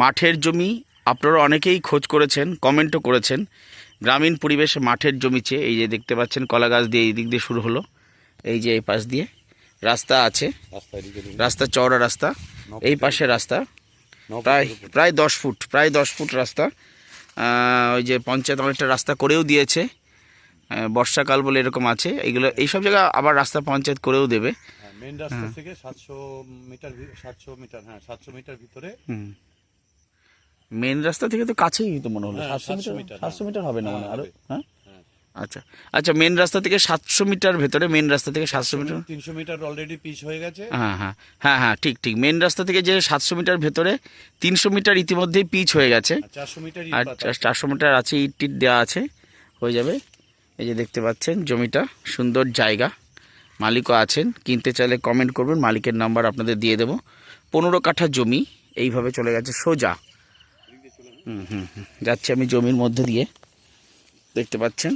মাঠের জমি আপনারা অনেকেই খোঁজ করেছেন কমেন্টও করেছেন। গ্রামীণ পরিবেশে মাঠের জমি চেয়ে এই যে দেখতে পাচ্ছেন কলা গাছ দিয়ে এই দিক দিয়ে শুরু হলো। এই যে এই পাশ দিয়ে রাস্তা আছে। রাস্তা চওড়া রাস্তা এই পাশে রাস্তা। প্রায় প্রায় দশ ফুট প্রায় দশ ফুট রাস্তা। ওই যে পঞ্চায়েত অনেকটা রাস্তা করেও দিয়েছে। বর্ষাকাল বলে এরকম আছে। এইগুলো এইসব জায়গা আবার রাস্তা পঞ্চায়েত করেও দেবে। মেন রাস্তা থেকে সাতশো মিটার সাতশো মিটার হ্যাঁ সাতশো মিটার ভিতরে মেন রাস্তা থেকে তো কাছেই তো মনে হলো। হ্যাঁ, সাতশো মিটার সাতশো মিটার হবে না মানে আরও? হ্যাঁ? হ্যাঁ। আচ্ছা আচ্ছা মেন রাস্তা থেকে সাতশো মিটার ভেতরে মেন রাস্তা থেকে সাতশো মিটার? তিনশো মিটার অলরেডি পিচ হয়ে গেছে। হ্যাঁ হ্যাঁ হ্যাঁ হ্যাঁ ঠিক ঠিক। মেন রাস্তা থেকে যে সাতশো মিটার ভেতরে তিনশো মিটার ইতিমধ্যেই পিচ হয়ে গেছে। আর চারশো মিটার আর চারশো মিটার আছে ইট টিট দেওয়া আছে হয়ে যাবে। এই যে দেখতে পাচ্ছেন জমিটা সুন্দর জায়গা। মালিকও আছেন কিনতে চাইলে কমেন্ট করবেন মালিকের নাম্বার আপনাদের দিয়ে দেবো। পনেরো কাঠা জমি এইভাবে চলে গেছে সোজা। হুম হুম। যাচ্ছি আমি জমির মধ্যে দিয়ে। দেখতে পাচ্ছেন?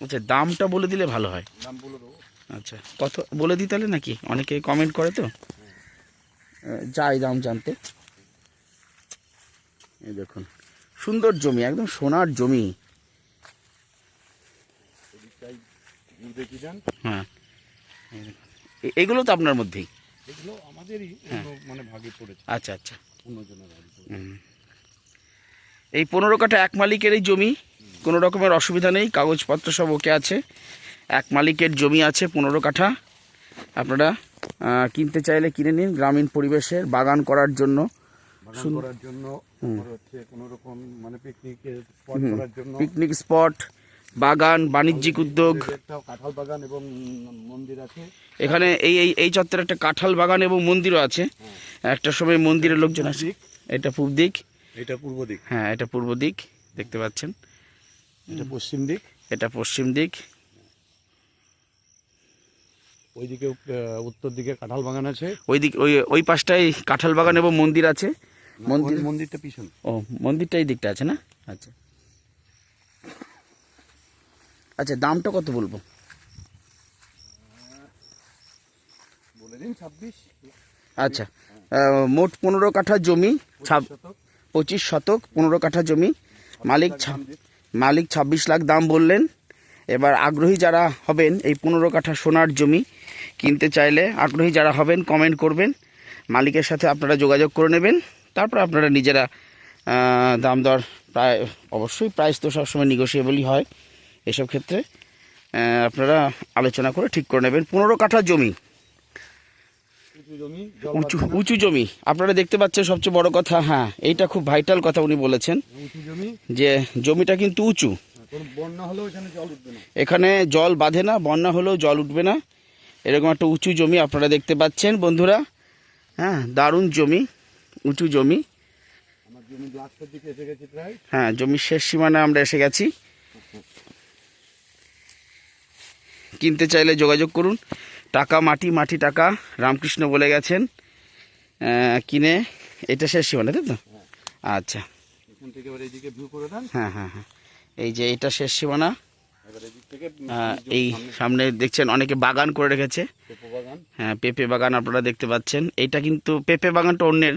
আচ্ছা দামটা বলে দিলে ভালো হয়। নাম বলে দেবো। আচ্ছা কত বলে দিই তাহলে নাকি? অনেকে কমেন্ট করে তো? যাই দাম জানতে। এই দেখুন সুন্দর জমি একদম সোনার জমি। হ্যাঁ। এগুলো তো আপনার মধ্যেই? এগুলো আমাদেরই মানে ভাগে পড়েছে। আচ্ছা আচ্ছা। এই পনেরো কাঠা এক মালিকের এই জমি কোনো রকমের অসুবিধা নেই কাগজপত্র সব ওকে আছে। এক মালিকের জমি আছে পনেরো কাঠা। আপনারা কিনতে চাইলে কিনে নিন গ্রামীণ পরিবেশের বাগান করার জন্য। করার জন্য হচ্ছে কোনো রকম মানে পিকনিকের করার জন্য। পিকনিক স্পট বাগান বাণিজ্যিক উদ্যোগ। কাঁঠাল বাগান এবং মন্দির আছে এখানে এই এই এই চত্বরে একটা কাঁঠাল বাগান এবং মন্দিরও আছে। একটা সময় মন্দিরের লোকজন আছে এটা পূর্ব দিক। এটা পূর্ব দিক। হ্যাঁ এটা পূর্ব দিক। দেখতে পাচ্ছেন। এটা পশ্চিম দিক। এটা পশ্চিম দিক। ওইদিকে উত্তর দিকে কাঁঠাল বাগান আছে। ওই দিক ওই ওই পাশটায় কাঁঠাল বাগান এবং মন্দির আছে। মন্দির মন্দিরটা পিছন। ও মন্দিরটা এই দিকটা আছে না? আচ্ছা। আচ্ছা দামটা কত বলব? বলে দিন ছাব্বিশ। আচ্ছা মোট পনেরো কাঠা জমি পঁচিশ শতক। পনেরো কাঠা জমি। মালিক মালিক ছাব্বিশ লাখ দাম বললেন। এবার আগ্রহী যারা হবেন এই পনেরো কাঠা সোনার জমি কিনতে চাইলে আগ্রহী যারা হবেন কমেন্ট করবেন। মালিকের সাথে আপনারা যোগাযোগ করে নেবেন। তারপর আপনারা নিজেরা দাম দর প্রায় অবশ্যই প্রাইস তো সবসময় নিগোসিয়েবলই হয়। এসব ক্ষেত্রে আপনারা আলোচনা করে ঠিক করে নেবেন। পনেরো কাঠা জমি। উঁচু উঁচু জমি। আপনারা দেখতে পাচ্ছেন সবচেয়ে বড় কথা হ্যাঁ এইটা খুব ভাইটাল কথা উনি বলেছেন জমি। যে জমিটা কিন্তু উঁচু। বন্যা হলেও এখানে জল বাঁধে না বন্যা হলেও জল উঠবে না। এরকম একটা উঁচু জমি আপনারা দেখতে পাচ্ছেন বন্ধুরা। হ্যাঁ দারুণ জমি উঁচু জমি। হ্যাঁ জমির শেষ সীমানায় আমরা এসে গেছি। কিনতে চাইলে যোগাযোগ করুন। টাকা মাটি মাটি টাকা রামকৃষ্ণ বলে গেছেন কিনে এটা শেষ সীমানা তাই তো? আচ্ছা। করে দেন। হ্যাঁ হ্যাঁ হ্যাঁ। এই যে এটা শেষ সীমানা এই সামনে। দেখছেন অনেকে বাগান করে রেখেছে। হ্যাঁ পেঁপে বাগান আপনারা দেখতে পাচ্ছেন। এটা কিন্তু পেঁপে বাগানটা অন্যের।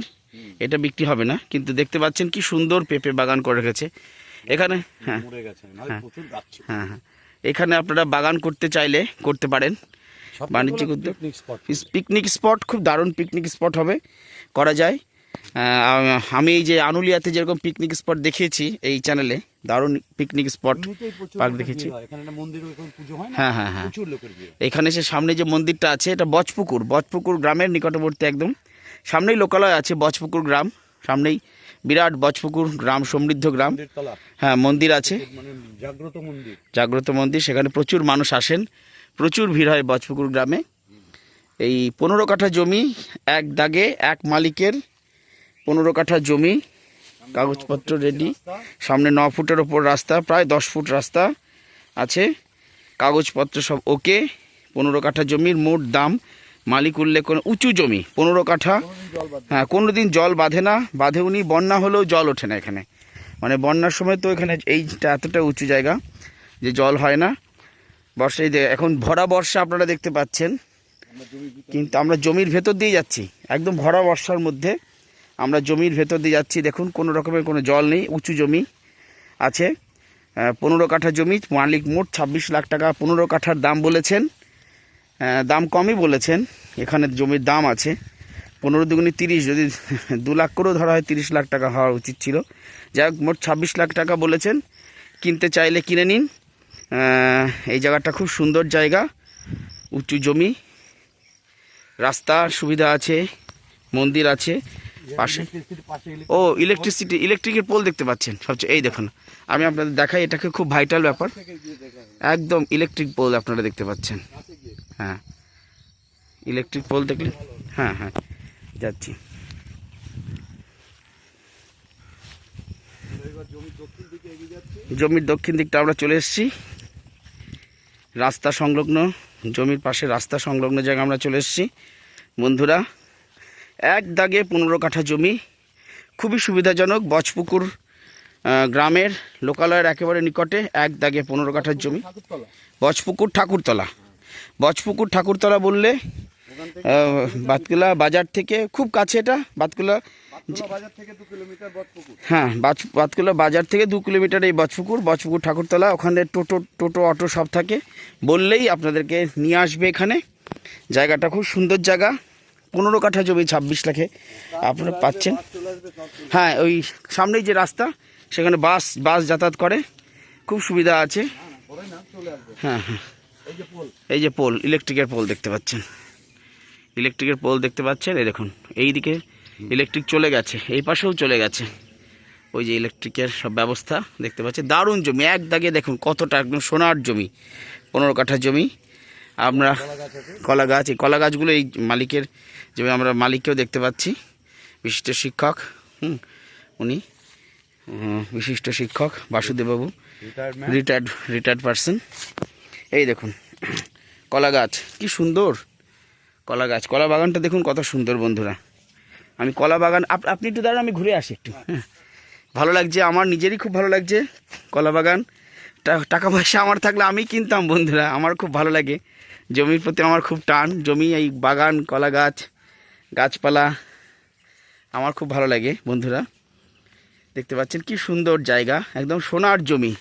এটা বিক্রি হবে না কিন্তু দেখতে পাচ্ছেন কি সুন্দর পেঁপে বাগান করে রেখেছে। এখানে হ্যাঁ। গাছ ছিল। হ্যাঁ হ্যাঁ। এখানে আপনারা বাগান করতে চাইলে করতে পারেন। বাণিজ্যিক উদ্যোগ। পিকনিক স্পট খুব দারুণ পিকনিক স্পট হবে করা যায়। আমি এই যে আনুলিয়াতে যেরকম পিকনিক স্পট দেখিয়েছি এই চ্যানেলে দারুণ পিকনিক স্পট পার্ক দেখেছি। হয়। হয় হ্যাঁ এখানে সে সামনে যে মন্দিরটা আছে এটা বজপুকুর বজপুকুর গ্রামের নিকটবর্তী একদম। সামনেই লোকালয় আছে বজপুকুর গ্রাম। সামনেই বিরাট বজপুকুর গ্রাম সমৃদ্ধ গ্রাম। হ্যাঁ মন্দির আছে। মানে জাগ্রত মন্দির। জাগ্রত মন্দির সেখানে প্রচুর মানুষ আসেন। প্রচুর ভিড় হয় বজপুকুর গ্রামে। এই পনেরো কাঠা জমি এক দাগে এক মালিকের পনেরো কাঠা জমি কাগজপত্র রেডি সামনে ন ফুটের ওপর রাস্তা প্রায় দশ ফুট রাস্তা আছে। কাগজপত্র সব ওকে পনেরো কাঠা জমির মোট দাম মালিক উল্লেখ করে উঁচু জমি, পনেরো কাঠা। হ্যাঁ কোনো দিন জল বাঁধে না, বাঁধে উনি, বন্যা হলেও জল ওঠে না এখানে। মানে বন্যার সময় তো এখানে এইটা এতটা উঁচু জায়গা যে জল হয় না। বর্ষায় এখন ভরা বর্ষা আপনারা দেখতে পাচ্ছেন। কিন্তু আমরা জমির ভেতর দিয়ে যাচ্ছি, একদম ভরা বর্ষার মধ্যে। আমরা জমির ভেতর দিয়ে যাচ্ছি, দেখুন, কোনো রকমের কোনো জল নেই, উঁচু জমি আছে। পনেরো কাঠা জমি, মালিক মোট ছাব্বিশ লাখ টাকা, পনেরো কাঠার দাম বলেছেন। দাম কমই বলেছেন। এখানে জমির দাম আছে। পনেরো দুগুনি তিরিশ, যদি দু লাখ করেও ধরা হয়, তিরিশ লাখ টাকা হওয়া উচিত ছিল। যাই হোক, মোট ছাব্বিশ লাখ টাকা বলেছেন। কিনতে চাইলে কিনে নিন। এই জায়গাটা খুব সুন্দর জায়গা। উঁচু জমি। রাস্তার সুবিধা আছে। মন্দির আছে। পাশে ও ইলেকট্রিসিটি ইলেকট্রিকের পোল দেখতে পাচ্ছেন। সবচেয়ে এই দেখুন। আমি আপনাদের দেখাই, এটাকে খুব ভাইটাল ব্যাপার। একদম ইলেকট্রিক পোল আপনারা দেখতে পাচ্ছেন। হ্যাঁ। ইলেকট্রিক পোল দেখলে? হ্যাঁ হ্যাঁ যাচ্ছি। জমির দক্ষিণ দিকটা আমরা চলে এসেছি। রাস্তা সংলগ্ন, জমির পাশে রাস্তা সংলগ্ন জায়গায় আমরা চলে এসেছি। বন্ধুরা, এক দাগে পনেরো কাঠা জমি। খুবই সুবিধাজনক বজপুকুর গ্রামের লোকালয়ের একেবারে নিকটে এক দাগে পনেরো কাঠার জমি। বজপুকুর ঠাকুরতলা। বজপুকুর ঠাকুরতলা বললে বাতকুলা বাজার থেকে খুব কাছে এটা বাতকুলা হ্যাঁ বাতকুলা বাজার থেকে দু কিলোমিটার এই বজপুকুর বজপুকুর ঠাকুরতলা ওখানে টোটো টোটো অটো সব থাকে। বললেই আপনাদেরকে নিয়ে আসবে এখানে। জায়গাটা খুব সুন্দর জায়গা পনেরো কাঠা জমি ছাব্বিশ লাখে আপনারা পাচ্ছেন। হ্যাঁ ওই সামনেই যে রাস্তা সেখানে বাস বাস যাতায়াত করে খুব সুবিধা আছে। আসবে। হ্যাঁ হ্যাঁ। এই যে পোল। ইলেকট্রিকের পোল দেখতে পাচ্ছেন। ইলেকট্রিকের পোল দেখতে পাচ্ছেন? এই দেখুন এই দিকে ইলেকট্রিক চলে গেছে এই পাশেও চলে গেছে। ওই যে ইলেকট্রিকের সব ব্যবস্থা দেখতে পাচ্ছেন। দারুণ জমি এক দাগে দেখুন কতটা একদম সোনার জমি পনেরো কাঠা জমি। আমরা কলা গাছ এই কলা গাছগুলো এই মালিকের জমি আমরা মালিককেও দেখতে পাচ্ছি বিশিষ্ট শিক্ষক হুম উনি বিশিষ্ট শিক্ষক বাসুদেববাবু রিটায়ার্ড রিটায়ার্ড পারসন এই দেখুন, কলা গাছ, কি সুন্দর। কলা গাছ, কলা বাগানটা দেখুন কত সুন্দর বন্ধুরা। আমি কলা বাগান, আপ- আপনি একটু দাঁড়ান, আমি ঘুরে আসি একটু। হ্যাঁ ভালো লাগছে, আমার নিজেরই খুব ভালো লাগছে কলা বাগান। টাকা পয়সা আমার থাকলে আমি কিনতাম বন্ধুরা, আমার খুব ভালো লাগে। জমির প্রতি আমার খুব টান, জমি, এই বাগান, কলা গাছ, গাছপালা, আমার খুব ভালো লাগে বন্ধুরা। দেখতে পাচ্ছেন কি সুন্দর জায়গা, একদম সোনার জমি।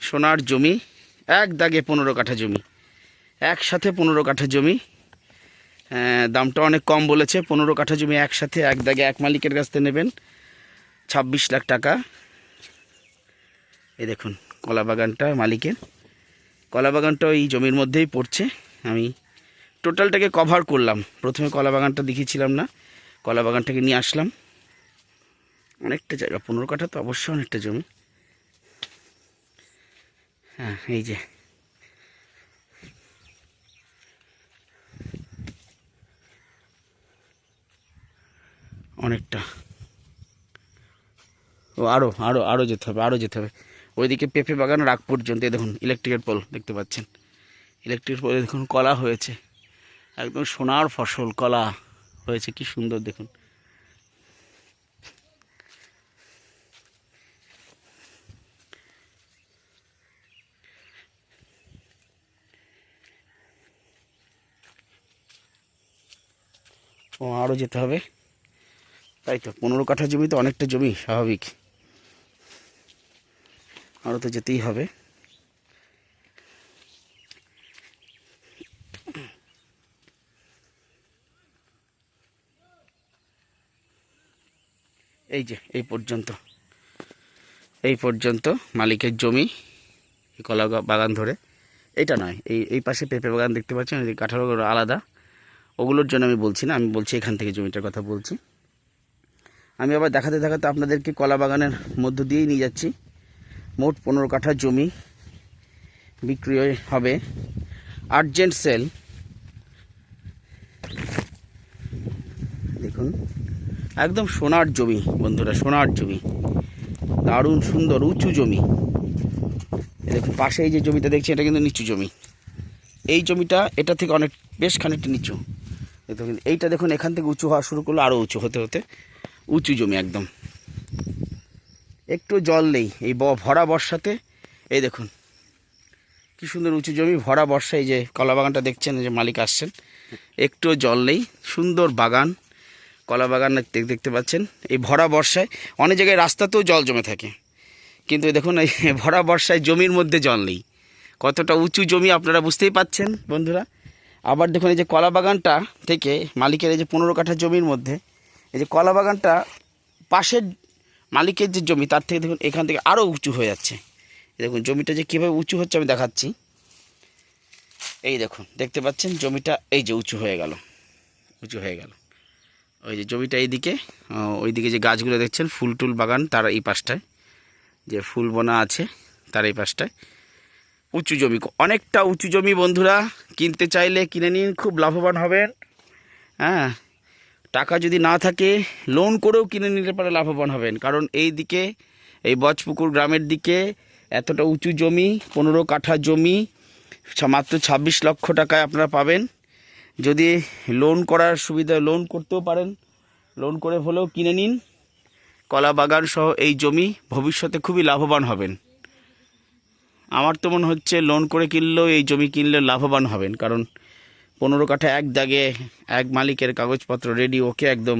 সোনার জমি। এক দাগে পনেরো কাঠা জমি। একসাথে পনেরো কাঠা জমি। দামটা অনেক কম বলেছে। পনেরো কাঠা জমি একসাথে এক দাগে এক মালিকের কাছ থেকে নেবেন ছাব্বিশ লাখ টাকা। এই দেখুন, কলা বাগানটা মালিকের। কলা বাগানটা ওই জমির মধ্যেই পড়ছে। আমি টোটালটাকে কভার করলাম। প্রথমে কলা বাগানটা দেখিয়েছিলাম না। কলা বাগানটাকে নিয়ে আসলাম। অনেকটা জায়গা, পনেরো কাঠা তো অবশ্যই অনেকটা জমি। হ্যাঁ এই যে। অনেকটা। ও আরও আরও আরও যেতে হবে আরও যেতে হবে। ওইদিকে পেঁপে বাগান রাগ পর্যন্ত দেখুন ইলেকট্রিকের পোল দেখতে পাচ্ছেন। ইলেকট্রিক পোলে দেখুন, কলা হয়েছে। একদম সোনার ফসল, কলা হয়েছে, কি সুন্দর দেখুন। ও আরও যেতে হবে। তাই তো, পনেরো কাঠা জমি তো অনেকটা জমি, স্বাভাবিক। আরও তো যেতেই হবে। এই যে, এই পর্যন্ত। এই পর্যন্ত মালিকের জমি কলা বাগান ধরে। এইটা নয়, এই এই পাশে পেঁপে বাগান দেখতে পাচ্ছেন কাঁঠাল আলাদা। ওগুলোর জন্য আমি বলছি না, আমি বলছি এখান থেকে জমিটার কথা বলছি। আমি আবার দেখাতে দেখাতে আপনাদেরকে কলা বাগানের মধ্য দিয়েই নিয়ে যাচ্ছি। মোট পনেরো কাঠা জমি বিক্রি হবে। আর্জেন্ট সেল দেখুন, একদম সোনার জমি বন্ধুরা, সোনার জমি। দারুণ সুন্দর, উঁচু জমি। দেখুন, পাশে এই যে জমিটা দেখছি এটা কিন্তু নিচু জমি। এই জমিটা, এটা থেকে অনেক, বেশ খানিকটা নিচু। দেখুন এইটা দেখুন, এখান থেকে উঁচু হওয়া শুরু করল আরও উঁচু হতে হতে। উঁচু জমি একদম। একটু জল নেই, এই ভরা বর্ষাতে। এই দেখুন, কি সুন্দর উঁচু জমি, ভরা বর্ষায় এই যে কলা বাগানটা দেখছেন যে মালিক আসছেন। একটু জল নেই, সুন্দর বাগান। কলা বাগান দেখতে পাচ্ছেন। এই ভরা বর্ষায়, অনেক জায়গায় রাস্তাতেও জল জমে থাকে। কিন্তু দেখুন, এই ভরা বর্ষায় জমির মধ্যে জল নেই। কতটা উঁচু জমি আপনারা বুঝতেই পাচ্ছেন, বন্ধুরা। আবার দেখুন এই যে কলা বাগানটা থেকে মালিকের এই যে পনেরো কাঠা জমির মধ্যে, এই যে কলা বাগানটা পাশের মালিকের যে জমি, তার থেকে দেখুন এখান থেকে আরও উঁচু হয়ে যাচ্ছে। দেখুন জমিটা যে কীভাবে উঁচু হচ্ছে আমি দেখাচ্ছি। এই দেখুন, দেখতে পাচ্ছেন জমিটা এই যে উঁচু হয়ে গেল, উঁচু হয়ে গেল। ওই যে জমিটা এইদিকে ওইদিকে যে গাছগুলো দেখছেন, ফুল টুল বাগান, তার এই পাশটায়, যে ফুল বোনা আছে, তার এই পাশটায়। উঁচু জমি। অনেকটা উঁচু জমি বন্ধুরা, কিনতে চাইলে কিনে নিন, খুব লাভবান হবেন। হ্যাঁ টাকা যদি না থাকে লোন করেও কিনে নিতে পারে, লাভবান হবেন। কারণ এই দিকে, এই বজপুকুর গ্রামের দিকে এতটা উঁচু জমি, পনেরো কাঠা জমি মাত্র ছাব্বিশ লক্ষ টাকায় আপনারা পাবেন। যদি লোন করার সুবিধা লোন করতেও পারেন লোন করে হলেও কিনে নিন। কলা বাগান সহ এই জমি ভবিষ্যতে খুবই লাভবান হবেন। আমার তো মনে হচ্ছে লোন করে কিনলেও এই জমি কিনলে লাভবান হবেন, কারণ পনেরো কাঠা এক দাগে এক মালিকের কাগজপত্র রেডি ওকে একদম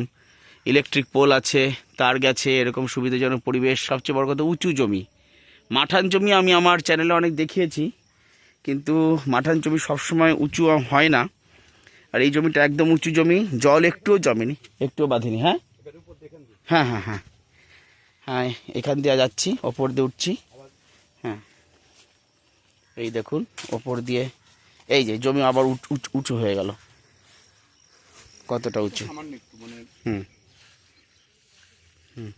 ইলেকট্রিক পোল আছে, তার গেছে, এরকম সুবিধাজনক পরিবেশ, সবচেয়ে বড় কথা উঁচু জমি। মাঠান জমি আমি আমার চ্যানেলে অনেক দেখিয়েছি, কিন্তু মাঠান জমি সবসময় উঁচু হয় না, আর এই জমিটা একদম উঁচু জমি, জল একটুও জমেনি, একটুও বাঁধেনি হ্যাঁ? হ্যাঁ হ্যাঁ হ্যাঁ। হ্যাঁ এখান দিয়ে যাচ্ছি, ওপর দিয়ে উঠছি। এই দেখুন ওপর দিয়ে এই যে জমি আবার উঁচ- হয়ে গেল। কতটা উঁচু? মানে হুম। হুম।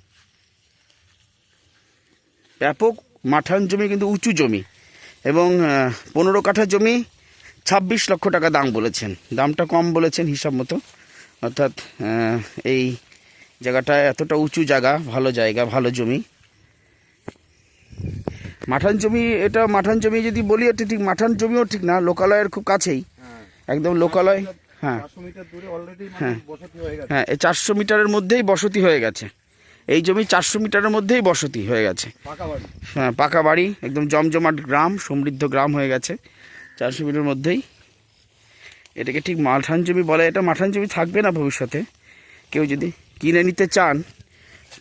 ব্যাপক মাঠান জমি কিন্তু উঁচু জমি। এবং পনেরো কাঠা জমি ছাব্বিশ লক্ষ টাকা দাম বলেছেন। দামটা কম বলেছেন হিসাব মতো। অর্থাৎ এই জায়গাটা এতটা উঁচু জায়গা ভালো জায়গা ভালো জমি। মাঠান জমি এটা মাঠান জমি যদি বলি এটা ঠিক মাঠান জমিও ঠিক না লোকালয়ের খুব কাছেই। হ্যাঁ। একদম লোকালয় হ্যাঁ। মানে হয়ে। হ্যাঁ এই চারশো মিটারের মধ্যেই বসতি হয়ে গেছে। এই জমি চারশো মিটারের মধ্যেই বসতি হয়ে গেছে। হ্যাঁ পাকা বাড়ি একদম জমজমাট গ্রাম সমৃদ্ধ গ্রাম হয়ে গেছে চারশো মিটারের মধ্যেই। এটাকে ঠিক মাঠান জমি বলে এটা মাঠান জমি থাকবে না ভবিষ্যতে। কেউ যদি কিনে নিতে চান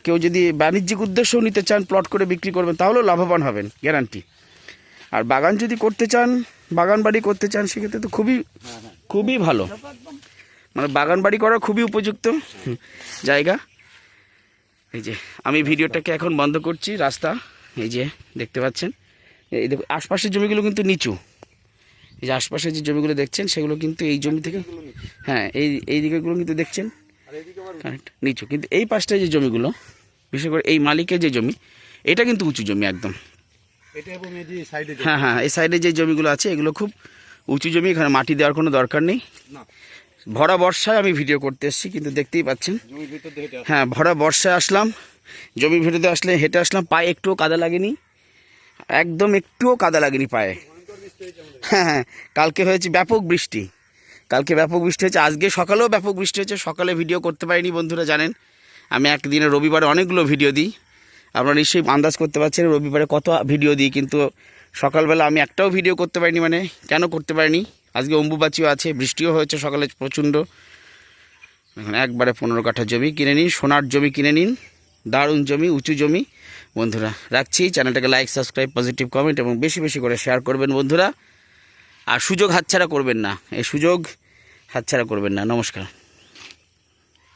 কেউ যদি বাণিজ্যিক উদ্দেশ্যও নিতে চান প্লট করে বিক্রি করবেন তাহলেও লাভবান হবেন গ্যারান্টি আর বাগান যদি করতে চান বাগান বাড়ি করতে চান সেক্ষেত্রে তো খুবই খুবই ভালো। মানে বাগান বাড়ি করার খুবই উপযুক্ত জায়গা। এই যে আমি ভিডিওটাকে এখন বন্ধ করছি রাস্তা এই যে দেখতে পাচ্ছেন। এই দেখো আশপাশের জমিগুলো কিন্তু নিচু। এই যে আশপাশের যে জমিগুলো দেখছেন সেগুলো কিন্তু এই জমি থেকে হ্যাঁ এই এই দিকেগুলো কিন্তু দেখছেন। নিচু। কিন্তু এই পাশটায় যে জমিগুলো বিশেষ করে এই মালিকের যে জমি এটা কিন্তু উঁচু জমি একদম। হ্যাঁ হ্যাঁ এই সাইডে যে জমিগুলো আছে এগুলো খুব উঁচু জমি এখানে মাটি দেওয়ার কোনো দরকার নেই। ভরা বর্ষায় আমি ভিডিও করতে এসেছি কিন্তু দেখতেই পাচ্ছেন। হ্যাঁ ভরা বর্ষায় আসলাম জমি ভিতরে আসলে হেঁটে আসলাম পায়ে একটুও কাদা লাগেনি। একদম একটুও কাদা লাগেনি পায়ে। হ্যাঁ হ্যাঁ কালকে হয়েছে ব্যাপক বৃষ্টি। কালকে ব্যাপক বৃষ্টি হয়েছে আজকে সকালেও ব্যাপক বৃষ্টি হয়েছে সকালে ভিডিও করতে পারিনি বন্ধুরা জানেন। আমি একদিনে রবিবারে অনেকগুলো ভিডিও দিই। আপনারা নিশ্চয়ই আন্দাজ করতে পারছেন রবিবারে কত ভিডিও দিই, কিন্তু সকালবেলা আমি একটাও ভিডিও করতে পারিনি মানে কেন করতে পারিনি? আজকে অম্বুবাচিও আছে, বৃষ্টিও হয়েছে সকালে প্রচণ্ড। এখন একবারে পনেরো কাঠা জমি কিনে নিন, সোনার জমি কিনে নিন, দারুণ জমি, উঁচু জমি। বন্ধুরা, রাখছি, চ্যানেলটাকে লাইক সাবস্ক্রাইব পজিটিভ কমেন্ট এবং বেশি বেশি করে শেয়ার করবেন বন্ধুরা। আর সুযোগ হাতছাড়া করবেন না, এই সুযোগ হাতছাড়া করবেন না। নমস্কার।